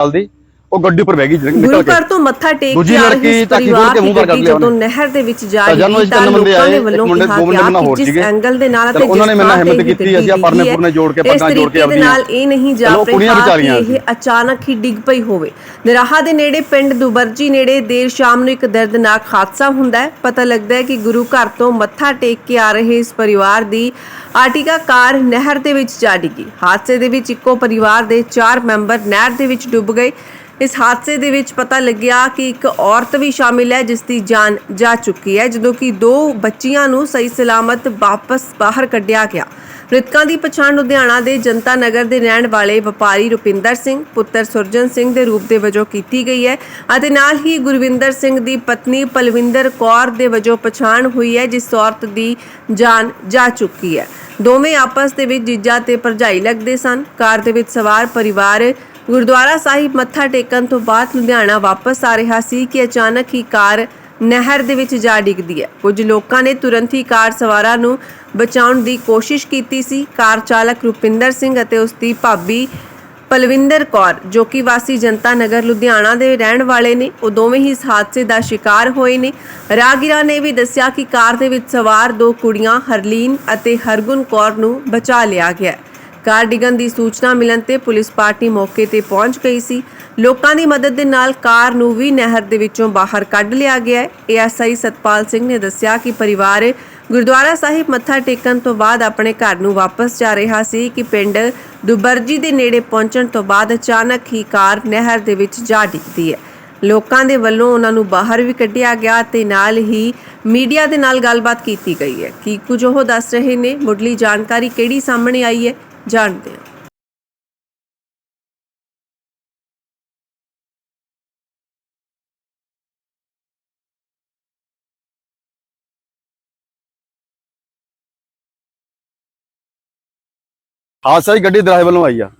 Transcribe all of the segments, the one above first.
ਸਾਲ ਦੀ ਉਹ ਗੱਡੀ ਉੱਪਰ ਬਹਿ ਗਈ ਨਿਕਲ ਗੁਰੂ ਕੇ ਘਰ ਤੋਂ ਮੱਥਾ ਟੇਕ ਕੇ ਆ ਰਹੀ ਪਰਿਵਾਰ ਦੀ ਗੱਡੀ ਜਦੋਂ। ਨਹਿਰ ਦੇ ਵਿੱਚ ਜਾ ਰਹੀ ਤਾਂ ਲੋਕਾਂ ਇੱਕ ਵੱਲੋਂ ਕਿਹਾ ਕਿ ਜਿਸ। ਐਂਗਲ ਦੇ ਨਾਲ ਅਤੇ ਉਹਨਾਂ ਨੇ ਜਿਸ ਹਿੰਮਤ ਕੀਤੀ, ਅਸੀਂ ਗੱਡੀ ਪਰਨੇ ਪੁਰਨੇ ਜੋੜ ਕੇ ਪੱਗਾਂ ਜੋੜ ਕੇ ਆਪਦੀਆਂ। ਨਾਲ ਇਹ ਨਹੀਂ ਕੁੜੀਆਂ ਰਿਹਾ ਕਿ ਇਹ ਅਚਾਨਕ ਹੀ ਡਿੱਗ ਪਈ ਹੋਵੇ ਨਰਾਹਾ ਦੇ ਨੇੜੇ ਪਿੰਡ ਦੁਬਰਜੀ ਨੇੜੇ ਦੇਰ ਸ਼ਾਮ ਨੂੰ ਇੱਕ ਦਰਦਨਾਕ ਹਾਦਸਾ ਹੁੰਦਾ ਹੈ ਪਤਾ ਲੱਗਦਾ ਹੈ ਕਿ ਗੁਰੂ ਘਰ ਤੋਂ ਮੱਥਾ ਟੇਕ ਕੇ ਆ ਰਹੇ ਇਸ ਪਰਿਵਾਰ ਦੀ ਆਰਟਿਕਾ ਕਾਰ ਨਹਿਰ ਦੇ ਵਿੱਚ ਜਾ ਡਿੱਗੀ ਹਾਦਸੇ ਦੇ ਵਿੱਚ ਇੱਕੋ ਪਰਿਵਾਰ ਦੇ 4 ਮੈਂਬਰ ਨਹਿਰ ਦੇ ਵਿੱਚ ਡੁੱਬ ਗਏ ਇਸ ਹਾਦਸੇ ਦੇ ਵਿੱਚ ਪਤਾ ਲੱਗਿਆ ਕਿ ਇੱਕ ਔਰਤ ਵੀ ਸ਼ਾਮਿਲ ਹੈ, ਜਿਸ ਦੀ ਜਾਨ ਜਾ ਚੁੱਕੀ ਹੈ, ਜਦੋਂ ਕਿ ਦੋ ਬੱਚੀਆਂ ਨੂੰ ਸਹੀ ਸਲਾਮਤ ਵਾਪਸ ਬਾਹਰ ਕੱਢਿਆ ਗਿਆ। ਮ੍ਰਿਤਕਾਂ ਦੀ ਪਛਾਣ ਲੁਧਿਆਣਾ ਦੇ ਜਨਤਾ ਨਗਰ ਦੇ ਰਹਿਣ ਵਾਲੇ ਵਪਾਰੀ ਰੁਪਿੰਦਰ ਸਿੰਘ, ਪੁੱਤਰ ਸੁਰਜਨ ਸਿੰਘ ਦੇ ਰੂਪ ਦੇ ਵਜੋਂ ਕੀਤੀ ਗਈ ਹੈ ਅਤੇ ਨਾਲ ਹੀ ਗੁਰਵਿੰਦਰ ਸਿੰਘ ਦੀ ਪਤਨੀ ਪਲਵਿੰਦਰ ਕੌਰ ਦੇ ਵਜੋਂ ਪਛਾਣ ਹੋਈ ਹੈ, ਜਿਸ ਔਰਤ ਦੀ ਜਾਨ ਜਾ ਚੁੱਕੀ ਹੈ। ਦੋਵੇਂ ਆਪਸ ਦੇ ਵਿੱਚ ਜੀਜਾ ਤੇ ਭਰਜਾਈ ਲੱਗਦੇ ਸਨ। ਕਾਰ ਦੇ ਵਿੱਚ ਸਵਾਰ ਪਰਿਵਾਰ ਗੁਰਦੁਆਰਾ ਸਾਹਿਬ ਮੱਥਾ ਟੇਕਣ ਤੋਂ ਬਾਅਦ ਲੁਧਿਆਣਾ ਵਾਪਸ ਆ ਰਿਹਾ ਸੀ ਕਿ ਅਚਾਨਕ ਹੀ ਕਾਰ ਨਹਿਰ ਦੇ ਵਿੱਚ ਜਾ ਡਿੱਗਦੀ ਹੈ। ਕੁਝ ਲੋਕਾਂ ਨੇ ਤੁਰੰਤ ਹੀ ਕਾਰ ਸਵਾਰਾਂ ਨੂੰ ਬਚਾਉਣ ਦੀ ਕੋਸ਼ਿਸ਼ ਕੀਤੀ ਸੀ। ਕਾਰ ਚਾਲਕ ਰੁਪਿੰਦਰ ਸਿੰਘ ਅਤੇ ਉਸ ਦੀ ਭਾਬੀ ਪਲਵਿੰਦਰ ਕੌਰ, ਜੋ ਕਿ ਵਾਸੀ ਜਨਤਾ ਨਗਰ ਲੁਧਿਆਣਾ ਦੇ ਰਹਿਣ ਵਾਲੇ ਨੇ, ਉਹ ਦੋਵੇਂ ਹੀ ਇਸ ਹਾਦਸੇ ਦਾ ਸ਼ਿਕਾਰ ਹੋਏ ਨੇ। ਰਾਗੀਰਾ ਨੇ ਵੀ ਦੱਸਿਆ ਕਿ ਕਾਰ ਦੇ ਵਿੱਚ ਸਵਾਰ ਦੋ ਕੁੜੀਆਂ ਹਰਲੀਨ ਅਤੇ ਹਰਗੁਣ ਕੌਰ ਨੂੰ ਬਚਾ ਲਿਆ ਗਿਆ ਕਾਰ ਡਿੱਗਣ ਦੀ ਸੂਚਨਾ ਮਿਲਣ ਤੇ ਪੁਲਿਸ ਪਾਰਟੀ ਮੌਕੇ ਤੇ ਪਹੁੰਚ ਗਈ ਸੀ। ਲੋਕਾਂ ਦੀ ਮਦਦ ਦੇ ਨਾਲ ਕਾਰ ਨੂੰ ਵੀ ਨਹਿਰ ਦੇ ਵਿੱਚੋਂ ਬਾਹਰ ਕੱਢ ਲਿਆ ਗਿਆ ਹੈ। ਏਐਸਆਈ ਸਤਪਾਲ ਸਿੰਘ ਨੇ ਦੱਸਿਆ ਕਿ ਪਰਿਵਾਰ ਗੁਰਦੁਆਰਾ ਸਾਹਿਬ ਮੱਥਾ ਟੇਕਣ ਤੋਂ ਬਾਅਦ ਆਪਣੇ ਘਰ ਨੂੰ ਵਾਪਸ ਜਾ ਰਿਹਾ ਸੀ ਕਿ ਪਿੰਡ ਦੁਬਰਜੀ ਦੇ ਨੇੜੇ ਪਹੁੰਚਣ ਤੋਂ ਬਾਅਦ ਅਚਾਨਕ ਹੀ ਕਾਰ ਨਹਿਰ ਦੇ ਵਿੱਚ ਜਾ ਡਿੱਗਦੀ ਹੈ। ਲੋਕਾਂ ਦੇ ਵੱਲੋਂ ਉਹਨਾਂ ਨੂੰ ਬਾਹਰ ਵੀ ਕੱਢਿਆ ਗਿਆ ਤੇ ਨਾਲ ਹੀ ਮੀਡੀਆ ਦੇ ਨਾਲ ਗੱਲਬਾਤ ਕੀਤੀ ਗਈ ਹੈ। ਕੀ ਕੁਝ ਉਹ ਦੱਸ ਰਹੇ ਨੇ? ਮੁੱਢਲੀ ਜਾਣਕਾਰੀ ਕਿਹੜੀ ਸਾਹਮਣੇ ਆਈ ਹੈ? ਜਾਣਦੇ ਹਾਂ। ਹਾਦਸਾ ਹੀ ਗੱਡੀ ਦਰਾਹੇ ਵੱਲੋਂ ਆਈ ਆ।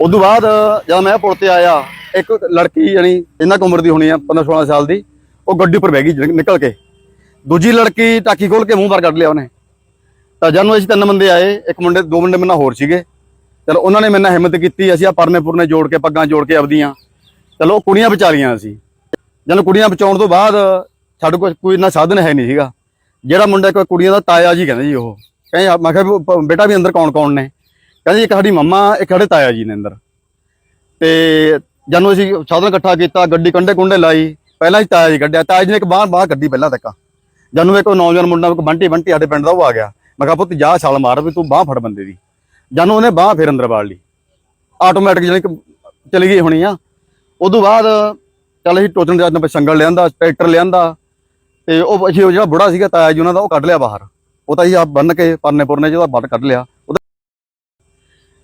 ਉਦੋਂ ਬਾਅਦ ਜਦ ਮੈਂ ਪੁਲ ਤੇ ਆਇਆ ਇੱਕ ਲੜਕੀ ਯਾਨੀ ਇਹਨਾਂ ਕੁ ਉਮਰ ਦੀ ਹੋਣੀ ਆ 15 16 ਸਾਲ ਦੀ ਉਹ ਗੱਡੀ ਉੱਪਰ ਬਹਿ ਗਈ ਨਿਕਲ ਕੇ। ਦੂਜੀ ਲੜਕੀ ਟਾਕੀ ਖੋਲ ਕੇ ਮੂੰਹ ਬਾਹਰ ਕੱਢ ਲਿਆ ਉਹਨੇ। ਤਾਂ ਜਦੋਂ ਅਸੀਂ ਤਿੰਨ ਬੰਦੇ ਆਏ, ਇੱਕ ਮੁੰਡੇ, ਦੋ ਮੁੰਡੇ ਮੇਰੇ ਨਾਲ ਹੋਰ ਸੀਗੇ। ਚਲੋ, ਉਹਨਾਂ ਨੇ ਮੇਰੇ ਨਾਲ ਹਿੰਮਤ ਕੀਤੀ, ਅਸੀਂ ਆ ਪਰਨੇ ਪੁਰਨੇ ਜੋੜ ਕੇ ਪੱਗਾਂ ਜੋੜ ਕੇ ਆਪਦੀਆਂ। ਚਲੋ, ਉਹ ਕੁੜੀਆਂ ਬਚਾ ਲਈਆਂ ਅਸੀਂ ਜਦੋਂ ਕੁੜੀਆਂ ਬਚਾਉਣ ਤੋਂ ਬਾਅਦ ਸਾਡੇ ਕੋਲ ਕੋਈ ਇੰਨਾ ਸਾਧਨ ਹੈ ਨਹੀਂ ਸੀਗਾ। ਜਿਹੜਾ ਮੁੰਡਾ ਕੋਈ ਕੁੜੀਆਂ ਦਾ ਤਾਇਆ ਜੀ ਕਹਿੰਦੇ ਜੀ ਉਹ। ਕਹਿੰਦੇ, ਮੈਂ ਕਿਹਾ ਬੇਟਾ ਵੀ ਅੰਦਰ ਕੌਣ ਕੌਣ ਨੇ? ਕਹਿੰਦੇ, ਇੱਕ ਸਾਡੀ ਮੰਮਾ, ਇੱਕ ਸਾਡੇ ਤਾਇਆ ਜੀ ਨੇ ਅੰਦਰ। ਤੇ ਜਦੋਂ ਅਸੀਂ ਸਾਧਨ ਇਕੱਠਾ ਕੀਤਾ, ਗੱਡੀ ਕੰਡੇ ਕੁੰਡੇ ਲਾਈ, ਪਹਿਲਾਂ ਹੀ ਤਾਇਆ ਜੀ ਕੱਢਿਆ। ਤਾਇਆ ਜੀ ਨੇ ਇੱਕ ਬਾਹਰ ਬਾਹਰ ਗੱਡੀ ਪਹਿਲਾਂ ਤੱਕ। ਜਦੋਂ ਇੱਕ ਨੌਜਵਾਨ ਮੁੰਡਾ, ਇੱਕ ਬੰਟੀ ਬੰਟੀ ਸਾਡੇ ਪਿੰਡ ਦਾ, ਉਹ ਆ ਗਿਆ। ਮੈਂ ਕਿਹਾ, ਪੁੱਤ, ਜਾ ਛਾਲ ਮਾਰ ਵੀ ਤੂੰ ਬਾਹ ਫੜ ਬੰਦੇ ਦੀ। ਜਾਨੂੰ ਉਹਨੇ ਬਾਹ ਫਿਰ ਅੰਦਰ ਵਾੜ ਲਈ। ਆਟੋਮੈਟਿਕ ਜਿਹੜੀ ਚਲੀ ਗਈ ਹੋਣੀ ਆ। ਉਦੋਂ ਬਾਅਦ ਚੱਲ ਅਸੀਂ ਟੋਚਣ ਦੇ ਨਾਲ ਸੰਗਲ ਲਿਆਂਦਾ, ਟਰੈਕਟਰ ਲਿਆਂਦਾ, ਤੇ ਉਹ ਅਸੀਂ ਉਹ ਜਿਹੜਾ ਬੁੜਾ ਸੀਗਾ ਤਾਇਆ ਜੀ, ਉਹਨਾਂ ਦਾ ਉਹ ਕੱਢ ਲਿਆ ਬਾਹਰ। ਉਹ ਤਾਂ ਅਸੀਂ ਆ ਬੰਨ ਕੇ ਪਰਨੇ ਪੁਰਨੇ ਜਿਹਦਾ ਬੰਨ ਕੱਢ ਲਿਆ। ਉਹਦਾ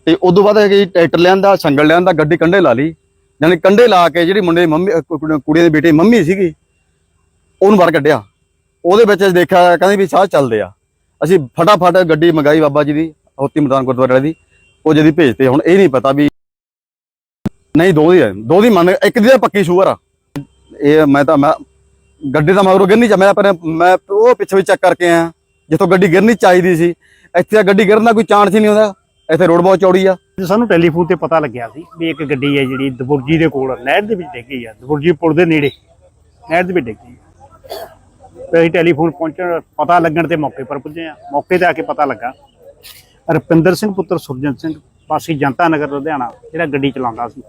ਤੇ ਉਦੋਂ ਬਾਅਦ ਹੈਗੀ ਟਰੈਕਟਰ ਲਿਆਂਦਾ, ਸੰਗਲ ਲਿਆਂਦਾ, ਗੱਡੀ ਕੰਡੇ ਲਾ ਲਈ। ਯਾਨੀ ਕੰਡੇ ਲਾ ਕੇ ਜਿਹੜੀ ਮੁੰਡੇ ਦੀ ਮੰਮੀ, ਅਹ ਕੁੜੀ ਕੁੜੀ ਦੀ ਮੰਮੀ ਸੀਗੀ, ਉਹਨੂੰ ਬਾਹਰ ਕੱਢਿਆ। ਉਹਦੇ ਵਿੱਚ ਅਸੀਂ ਦੇਖਿਆ, ਕਹਿੰਦੇ ਵੀ ਸਾਹ ਚੱਲਦੇ ਆ। ਅਸੀਂ ਫਟਾਫਟ ਗੱਡੀ ਮੰਗਾਈ ਬਾਬਾ ਜੀ ਦੀ, ਹੋਤੀ ਮੈਦਾਨ ਗੁਰਦੁਆਰੇ ਦੀ। ਉਹ ਜਦੀ ਭੇਜਤੇ ਹੁਣ ਇਹ ਨਹੀਂ ਪਤਾ ਵੀ ਨਹੀਂ, ਦੋ ਦੀ ਹੈ। ਦੋ ਦੀ ਮੰਨ, ਇੱਕ ਦੀ ਤਾਂ ਪੱਕੀ ਸ਼ੂਗਰ ਆ। ਇਹ ਮੈਂ ਤਾਂ, ਮੈਂ ਗੱਡੀ ਦਾ ਮਗਰੋਂ ਗਿਰਨੀ ਚਾ ਮੈਂ ਪਰ ਮੈਂ ਉਹ ਪਿੱਛੇ ਵੀ ਚੈੱਕ ਕਰਕੇ ਆਇਆ। ਜਿੱਥੋਂ ਗੱਡੀ ਗਿਰਨੀ ਚਾਹੀਦੀ ਸੀ, ਇੱਥੇ ਗੱਡੀ ਗਿਰਨ ਦਾ ਕੋਈ ਚਾਂਸ ਹੀ ਨਹੀਂ ਹੁੰਦਾ। ਇੱਥੇ ਰੋਡ ਬਹੁਤ ਚੌੜੀ ਆ। ਸਾਨੂੰ ਟੈਲੀਫੋਨ ਤੇ ਪਤਾ ਲੱਗਿਆ ਸੀ ਵੀ ਇੱਕ ਗੱਡੀ ਹੈ ਜਿਹੜੀ ਦਬੁਰਜੀ ਦੇ ਕੋਲ, ਨਹਿਰ ਦੇ ਵਿੱਚ ਡਿੱਗੀ ਆ। ਦਬੁਰਜੀ ਪੁਲ ਦੇ ਨੇੜੇ, ਨਹਿਰ ਦੇ ਵਿੱਚ ਡਿੱਗੀ ਤੇ ਅਸੀਂ ਟੈਲੀਫੋਨ ਪਹੁੰਚਣ ਪਤਾ ਲੱਗਣ ਤੇ ਮੌਕੇ ਪਰ ਪੁੱਜੇ ਆ ਮੌਕੇ ਤੇ ਆ ਕੇ ਪਤਾ ਲੱਗਾ। ਰੁਪਿੰਦਰ ਸਿੰਘ ਪੁੱਤਰ ਸੁਰਜਨ ਸਿੰਘ, ਵਾਸੀ ਜਨਤਾ ਨਗਰ ਲੁਧਿਆਣਾ, ਜਿਹੜਾ ਗੱਡੀ ਚਲਾਉਂਦਾ ਸੀ।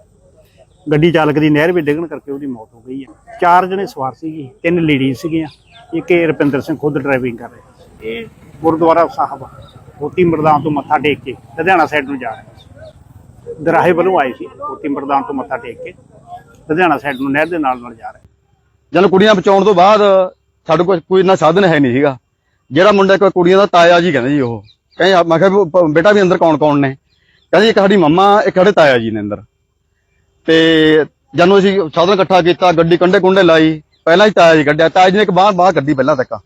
ਗੱਡੀ ਚਾਲਕ ਦੀ ਨਹਿਰ ਵਿੱਚ ਡਿੱਗਣ ਕਰਕੇ ਉਹਦੀ ਮੌਤ ਹੋ ਗਈ ਹੈ। ਚਾਰ ਜਣੇ ਸਵਾਰ ਸੀਗੇ, ਤਿੰਨ ਲੇਡੀਜ਼ ਸੀਗੀਆਂ, ਇੱਕ ਇਹ ਰੁਪਿੰਦਰ ਸਿੰਘ ਖੁਦ ਡਰਾਈਵਿੰਗ ਕਰ ਰਿਹਾ। ਇਹ ਗੁਰਦੁਆਰਾ ਸਾਹਿਬ ਮੋਤੀ ਮਰਦਾਨ ਤੋਂ ਮੱਥਾ ਟੇਕ ਕੇ ਲੁਧਿਆਣਾ ਸਾਈਡ ਨੂੰ ਜਾ ਰਿਹਾ ਸੀ। ਦਰਾਹੇ ਵੱਲੋਂ ਆਏ ਸੀ ਮੋਤੀ ਮਰਦਾਨ ਤੋਂ ਮੱਥਾ ਟੇਕ ਕੇ ਲੁਧਿਆਣਾ ਸਾਈਡ ਨੂੰ ਨਹਿਰ ਦੇ ਨਾਲ ਨਾਲ ਜਾ ਰਿਹਾ। ਜਦੋਂ ਕੁੜੀਆਂ ਬਚਾਉਣ ਤੋਂ ਬਾਅਦ ਸਾਡੇ ਕੋਲ ਕੋਈ ਇੰਨਾ ਸਾਧਨ ਹੈ ਨਹੀਂ ਸੀਗਾ। ਜਿਹੜਾ ਮੁੰਡਾ ਕੋਈ ਕੁੜੀਆਂ ਦਾ ਤਾਇਆ ਜੀ ਕਹਿੰਦੇ ਜੀ ਉਹ। ਕਹਿੰਦੇ ਮੈਂ ਕਿਹਾ ਬੇਟਾ ਵੀ ਅੰਦਰ ਕੌਣ ਕੌਣ ਨੇ? ਕਹਿੰਦੇ ਇੱਕ ਸਾਡੀ ਮੰਮਾ, ਇੱਕ ਸਾਡੇ ਤਾਇਆ ਜੀ ਨੇ ਅੰਦਰ। ਤੇ ਜਦੋਂ ਅਸੀਂ ਸਾਧਨ ਇਕੱਠਾ ਕੀਤਾ, ਗੱਡੀ ਕੰਡੇ ਕੁੰਡੇ ਲਾਈ, ਪਹਿਲਾਂ ਹੀ ਤਾਇਆ ਜੀ ਕੱਢਿਆ। ਤਾਇਆ ਜੀ ਨੇ ਇੱਕ ਬਾਹਰ ਬਾਹਰ ਕੱਢੀ ਪਹਿਲਾਂ ਤੱਕ।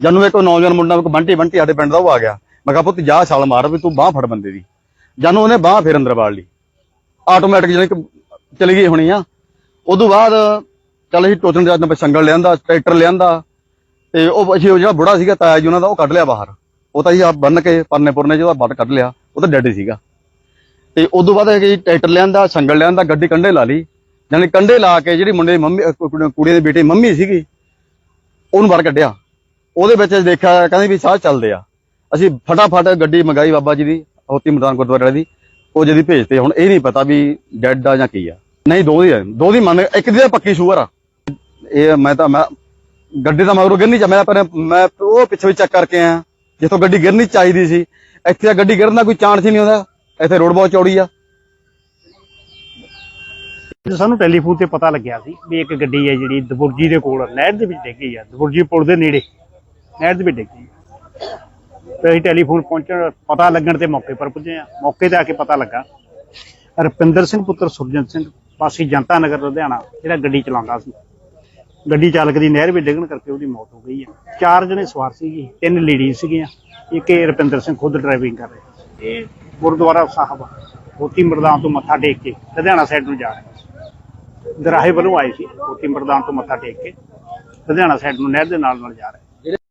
ਜਦੋਂ ਇੱਕ ਨੌਜਵਾਨ ਮੁੰਡਾ, ਇੱਕ ਬੰਟੀ ਬੰਟੀ ਸਾਡੇ ਪਿੰਡ ਦਾ, ਉਹ ਆ ਗਿਆ। ਮੈਂ ਕਿਹਾ, ਪੁੱਤ ਜਾ ਛਾਲ ਮਾਰ ਵੀ ਤੂੰ ਬਾਹ ਫੜ ਬੰਦੇ ਦੀ। ਜਦੋਂ ਉਹਨੇ ਬਾਹ ਫਿਰ ਅੰਦਰ ਵਾੜ ਲਈ। ਆਟੋਮੈਟਿਕ ਜਿਹੜੀ ਚਲੀ ਗਈ ਹੋਣੀ ਆ। ਉਦੋਂ ਬਾਅਦ ਚੱਲ ਅਸੀਂ ਟੋਚਣ ਦੇ ਨਾਲ ਸੰਗਲ ਲਿਆਂਦਾ, ਟਰੈਕਟਰ ਲਿਆਂਦਾ। ਤੇ ਉਹ ਅਸੀਂ ਉਹ ਜਿਹੜਾ ਬੁੜਾ ਸੀਗਾ ਤਾਇਆ ਜੀ, ਉਹਨਾਂ ਦਾ ਉਹ ਕੱਢ ਲਿਆ ਬਾਹਰ। ਉਹ ਤਾਂ ਅਸੀਂ ਆ ਬੰਨ ਕੇ ਪਰਨੇ ਪੁਰਨੇ ਜਿਹਦਾ ਬੰਨ ਕੱਢ ਲਿਆ। ਉਹ ਤਾਂ ਡੈਡ ਸੀਗਾ। ਤੇ ਉਦੋਂ ਬਾਅਦ ਕਿ ਟਰੈਕਟਰ ਲਿਆਂਦਾ, ਸੰਗਲ ਲਿਆਂਦਾ, ਗੱਡੀ ਕੰਢੇ ਲਾ ਲਈ। ਜਾਣੀ ਕੰਢੇ ਲਾ ਕੇ ਜਿਹੜੀ ਮੁੰਡੇ ਦੀ ਮੰਮੀ ਕੁੜੀ ਕੁੜੀ ਦੀ ਬੇਟੀ ਮੰਮੀ ਸੀਗੀ, ਉਹਨੂੰ ਬਾਹਰ ਕੱਢਿਆ। ਉਹਦੇ ਵਿੱਚ ਦੇਖਿਆ, ਕਹਿੰਦੇ ਵੀ ਸਾਹ ਚੱਲਦੇ ਆ। ਅਸੀਂ ਫਟਾਫਟ ਗੱਡੀ ਮੰਗਾਈ ਬਾਬਾ ਜੀ ਦੀ, ਹੋਤੀ ਮਦਾਨ ਗੁਰਦੁਆਰੇ ਦੀ। ਉਹ ਜਿਹਦੀ ਭੇਜਤੇ, ਹੁਣ ਇਹ ਨਹੀਂ ਪਤਾ ਵੀ ਡੈਡ ਆ ਜਾਂ ਕੀ ਆ। ਨਹੀਂ, ਦੋ ਦੀ ਆ। ਦੋ ਦੀ ਮੰਨ, ਇੱਕ ਦੀ ਤਾਂ ਪੱਕੀ ਸ਼ੂਗਰ ਆ। ਇਹ ਮੈਂ ਤਾਂ, ਮੈਂ ਗੱਡੀ ਦਾ ਮਗਰੋਂ ਗਿਰਨੀ ਚਾ ਮੈਂ ਪਰ ਮੈਂ ਉਹ ਪਿੱਛੇ ਵੀ ਚੈੱਕ ਕਰਕੇ ਆਇਆ। ਜਿੱਥੋਂ ਗੱਡੀ ਗਿਰਨੀ ਚਾਹੀਦੀ ਸੀ, ਇੱਥੇ ਤਾਂ ਗੱਡੀ ਗਿਰਨ ਦਾ ਕੋਈ ਚਾਂਸ ਹੀ ਨਹੀਂ ਹੁੰਦਾ। ਇੱਥੇ ਰੋਡ ਬਹੁਤ ਚੌੜੀ ਆ। ਤੇ ਸਾਨੂੰ ਟੈਲੀਫੋਨ ਤੇ ਪਤਾ ਲੱਗਿਆ ਸੀ ਵੀ ਇੱਕ ਗੱਡੀ ਹੈ ਜਿਹੜੀ ਦਬੁਰਜੀ ਦੇ ਕੋਲ ਨਹਿਰ ਦੇ ਵਿੱਚ ਡਿੱਗੀ ਆ, ਦਬੁਰਜੀ ਪੁਲ ਦੇ ਨੇੜੇ, ਨਹਿਰ ਦੇ ਵਿੱਚ ਡਿੱਗੀ ਤੇ ਅਸੀਂ ਟੈਲੀਫੋਨ ਪਹੁੰਚਣ, ਪਤਾ ਲੱਗਣ ਤੇ ਮੌਕੇ ਪਰ ਪੁੱਜੇ ਆ। ਮੌਕੇ ਤੇ ਆ ਕੇ ਪਤਾ ਲੱਗਾ ਰਪਿੰਦਰ ਸਿੰਘ, ਪੁੱਤਰ ਸੁਰਜਨ ਸਿੰਘ ਪਾਸੀ ਜਨਤਾ ਨਗਰ ਲੁਧਿਆਣਾ, ਜਿਹੜਾ ਗੱਡੀ ਚਲਾਉਂਦਾ ਸੀ। ਗੱਡੀ ਚਾਲਕ ਦੀ ਨਹਿਰ ਵਿੱਚ ਡਿੱਗਣ ਕਰਕੇ ਉਹਦੀ ਮੌਤ ਹੋ ਗਈ ਹੈ ਚਾਰ ਜਣੇ ਸਵਾਰ ਸੀਗੇ, ਤਿੰਨ ਲੇਡੀਜ਼ ਸੀਗੀਆਂ, ਇੱਕ ਇਹ ਰੁਪਿੰਦਰ ਸਿੰਘ ਖੁਦ ਡਰਾਈਵਿੰਗ ਕਰ ਰਿਹਾ। ਇਹ ਗੁਰਦੁਆਰਾ ਸਾਹਿਬ ਹੋਤੀ ਮਰਦਾਨ ਤੋਂ ਮੱਥਾ ਟੇਕ ਕੇ ਲੁਧਿਆਣਾ ਸਾਈਡ ਨੂੰ ਜਾ ਰਹੇ ਸੀ। ਦਰਾਹੇ ਵੱਲੋਂ ਆਏ ਸੀ ਹੋਤੀ ਮਰਦਾਨ ਤੋਂ ਮੱਥਾ ਟੇਕ ਕੇ ਲੁਧਿਆਣਾ ਸਾਈਡ ਨੂੰ ਨਹਿਰ ਦੇ ਨਾਲ ਨਾਲ ਜਾ ਰਹੇ